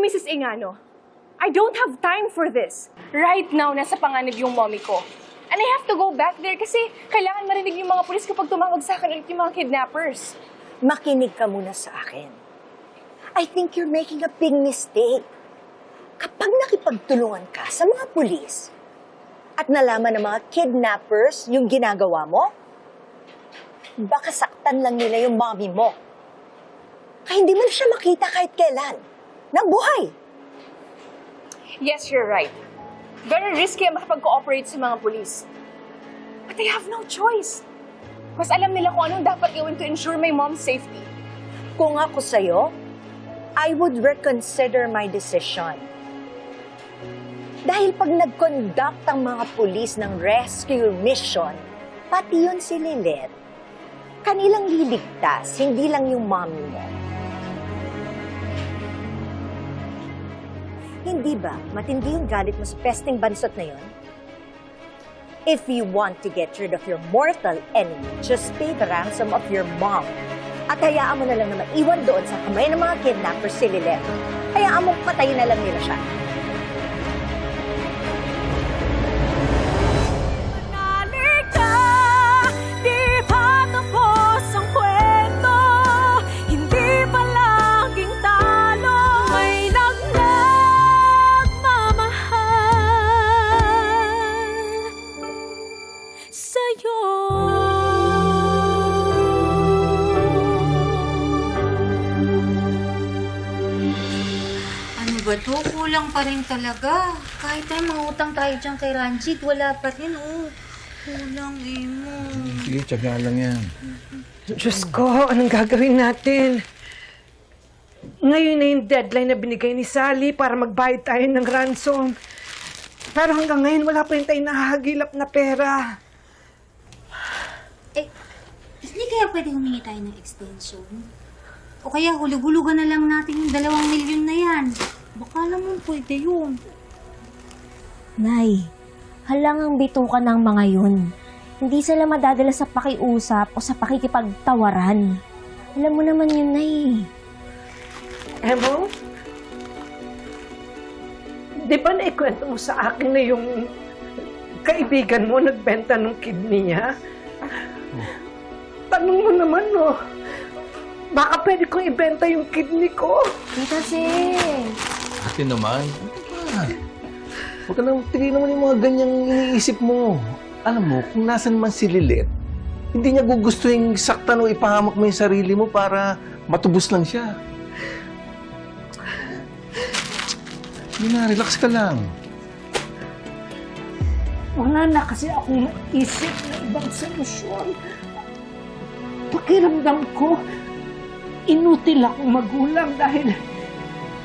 Mrs. Ingano. I don't have time for this. Right now, nasa panganib yung mommy ko. And I have to go back there kasi kailangan marinig yung mga pulis kapag tumawag sa akin ulit yung mga kidnappers. Makinig ka muna sa akin. I think you're making a big mistake. Kapag nakipagtulungan ka sa mga pulis at nalaman ng mga kidnappers yung ginagawa mo, baka saktan lang nila yung mommy mo. Kaya hindi mo na siya makita kahit kailan. Na buhay. Yes, you're right. Very risky ang makipag-cooperate sa mga pulis. But I have no choice. Mas alam nila kung anong dapat gawin to ensure my mom's safety. Kung ako sa'yo, I would reconsider my decision. Dahil pag nag-conduct ang mga pulis ng rescue mission, pati yun si Lilith, kanilang liligtas, hindi lang yung mommy mo. Hindi ba matindi yung galit mo sa pesting bansot na yun? If you want to get rid of your mortal enemy, just pay the ransom of your mom. At hayaan mo na lang na maiwan doon sa kamay ng mga kidnappers si Lilith. Hayaan mo patayin na lang nila siya. Ba to? Kulang pa rin talaga. Kahit tayo mangutang tayo dyan kay Ranjit, wala pa rin, oh. Kulang, eh mo. Sige, tsaga lang yan. Diyos ko, anong gagawin natin? Ngayon na yung deadline na binigay ni Sally para magbayad tayo ng ransom. Pero hanggang ngayon, wala pa rin tayong nakahagilap na pera. Eh, hindi kaya pwede humingi tayo ng extension? O kaya hulug-hulugan na lang natin yung dalawang milyon na yan. Baka naman pwede yun. Nay, halangang bitukan ng mga yun. Hindi sila madadala sa pakiusap o sa pakikipagtawaran. Alam mo naman yun, Nay. Emo? Di ba naikwento mo sa akin na yung kaibigan mo nagbenta ng kidney niya? Tanong mo naman, no? Baka pwede kong ibenta yung kidney ko. Tita Si. Ate naman, ba? Huwag ka nang tigil naman yung mga ganyang iniisip mo. Alam mo, kung nasan man si Lilith, hindi niya gugustuhin saktan o ipahamak mo yung sarili mo para matubos lang siya. Hindi na, relax ka lang. Wala na kasi akong isip na ibang solusyon. Pakiramdam ko, inutil akong magulang dahil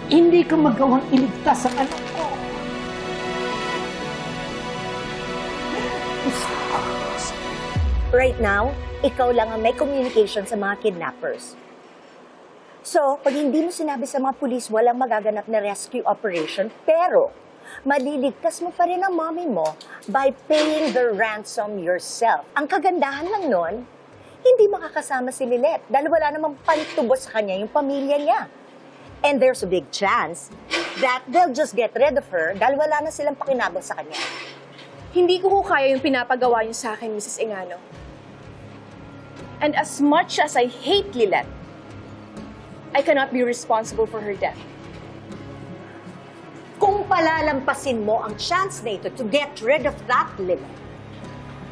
hindi ka magawang iligtas ang anak ko. Right now, ikaw lang ang may communication sa mga kidnappers. So, pag hindi mo sinabi sa mga pulis, walang magaganap na rescue operation, pero maliligtas mo pa rin ang mommy mo by paying the ransom yourself. Ang kagandahan lang nun, hindi makakasama si Lilith dahil wala namang pantubos sa kanya yung pamilya niya. And there's a big chance that they'll just get rid of her dahil wala na silang pakinabang sa kanya. Hindi ko kaya yung pinapagawa niyo sa akin, Mrs. Ingano. And as much as I hate Lilith, I cannot be responsible for her death. Kung palalampasin mo ang chance na ito to get rid of that limit,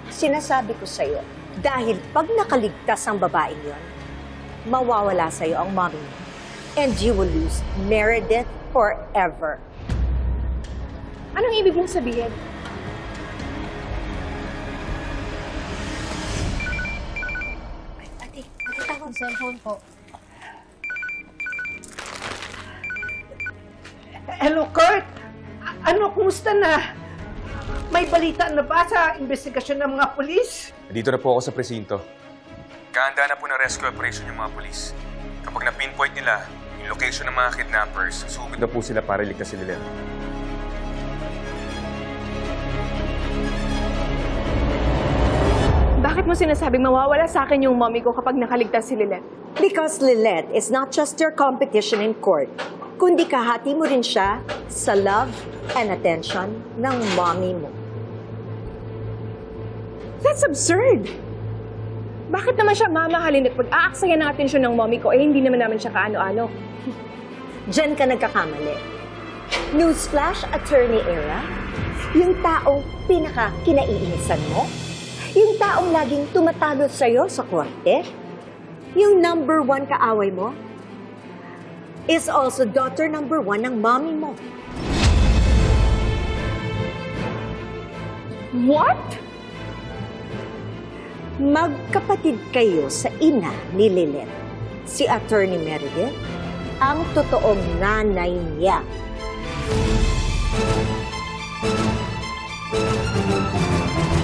sinasabi ko sa'yo, dahil pag nakaligtas ang babaeng yon, mawawala sa'yo ang mommy mo. And you will lose Meredith forever. Anong ibig mong sabihin? Ate, ate tawag. Cellphone po. Hello, Kurt! A- Ano, kumusta na? May balita na ba sa investigasyon ng mga pulis? Dito na po ako sa presinto. Kahanda na po ng rescue operation yung mga polis. Kapag na-pinpoint nila location ng mga kidnappers, sugod na po sila para iligtas si Lilith. Bakit mo sinasabing mawawala sa akin yung mommy ko kapag nakaligtas si Lilith? Because Lilith is not just your competition in court, kundi kahati mo rin siya sa love and attention ng mommy mo. That's absurd! Bakit naman siya mamahalin at pag-aaksaya ng atensyon ng mommy ko eh hindi naman namin siya kaano-ano? Diyan ka nagkakamali. Newsflash, Attorney Era, yung taong pinaka kinaiinisan mo, yung taong laging tumatalo sa'yo sa korte, yung number one kaaway mo, is also daughter number one ng mommy mo. What? Magkapatid kayo sa ina ni Lilith, si Attorney Meredith, ang totoong nanay niya. Thank you.